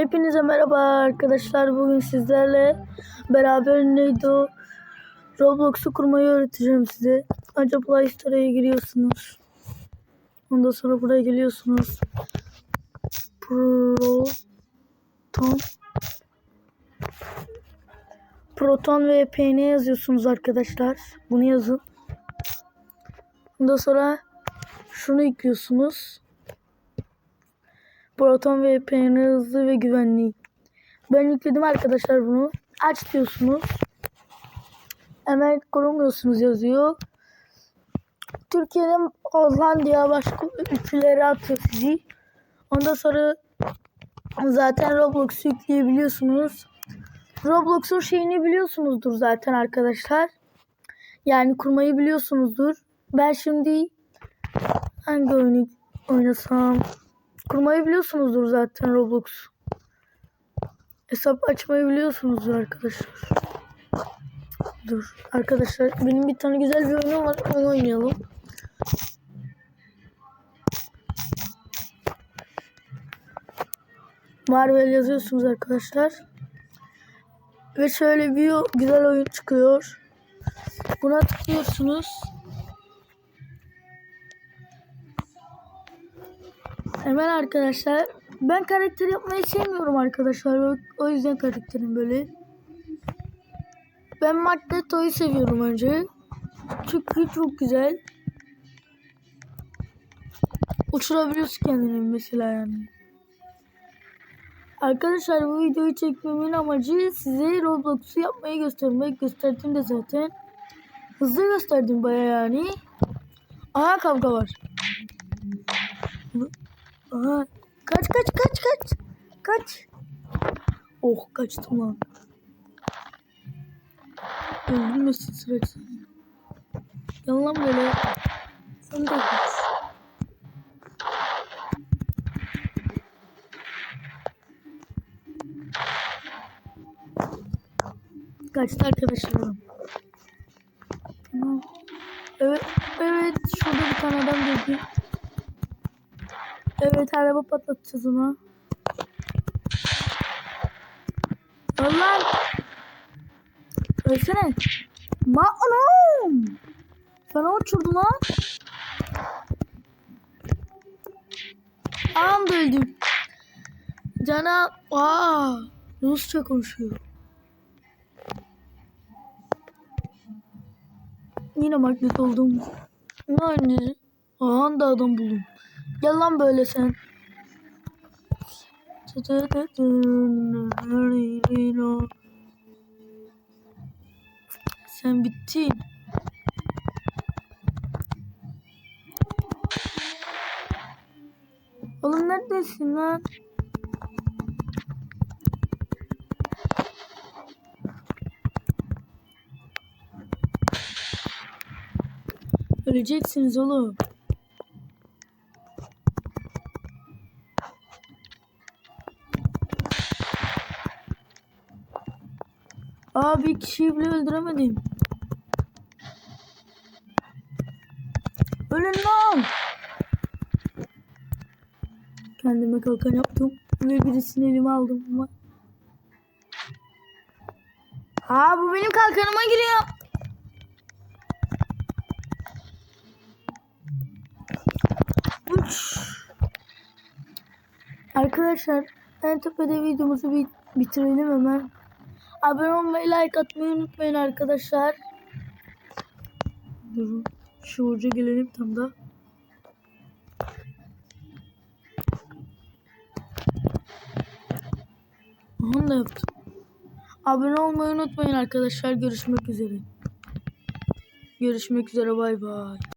Hepinize merhaba arkadaşlar. Bugün sizlerle beraber neydi? Roblox'u kurmayı öğreteceğim size. Önce Play Store'a giriyorsunuz. Ondan sonra buraya geliyorsunuz. Proton Proton ve PN yazıyorsunuz arkadaşlar. Bunu yazın. Ondan sonra şunu yüklüyorsunuz. Proton VPN hızlı ve güvenli. Ben yükledim arkadaşlar bunu. Aç diyorsunuz. Hemen kurumuyorsunuz yazıyor. Türkiye'den Hollandiya başka ülkelere atıyor sizi. Ondan sonra zaten Roblox'u yükleyebiliyorsunuz. Roblox'un şeyini biliyorsunuzdur zaten arkadaşlar. Yani kurmayı biliyorsunuzdur. Ben şimdi hangi oyunu oynasam? Kurmayı biliyorsunuzdur zaten Roblox. Hesap açmayı biliyorsunuzdur arkadaşlar. Dur arkadaşlar benim bir tane güzel bir oyunum var onu oynayalım. Marvel yazıyorsunuz arkadaşlar. Ve şöyle bir güzel oyun çıkıyor. Buna tıklıyorsunuz. Hemen arkadaşlar ben karakter yapmayı sevmiyorum arkadaşlar. O, yüzden karakterim böyle. Ben Magneto'yu seviyorum önce. Çünkü çok güzel. Uçurabiliyorsun kendini mesela yani. Arkadaşlar bu videoyu çekmemin amacı size Roblox'u yapmayı göstermek. Gösterdim de zaten. Hızlı gösterdim baya yani. Aha kavga var. Aha. Kaç kaç kaç kaç. Kaç. Oh kaçtım lan. Öldürmesin süreç. Yalan böyle. Sen de kaç. Kaçtı arkadaşlarım. Evet araba patlatacağız ona. Allah! Ölsene. Ma anam! Sana uçurdu lan. Anam da öldüm. Cana aa Rusça konuşuyor. Yine magnet oldum. Yani. Aha da adam buldum. Gel lan böyle sen. Sen bittin. Oğlum neredesin lan? Öleceksiniz oğlum. Aa bir kişiyi bile öldüremedim. Ölün lan. Kendime kalkan yaptım ve birisini elime aldım ama. Aa bu benim kalkanıma giriyor. Uç. Arkadaşlar en tepede videomuzu bitirelim hemen. Abone olmayı, like atmayı unutmayın arkadaşlar. Durun. Şu uca gelelim tam da. Onu da yaptım. Abone olmayı unutmayın arkadaşlar. Görüşmek üzere. Görüşmek üzere. Bay bay.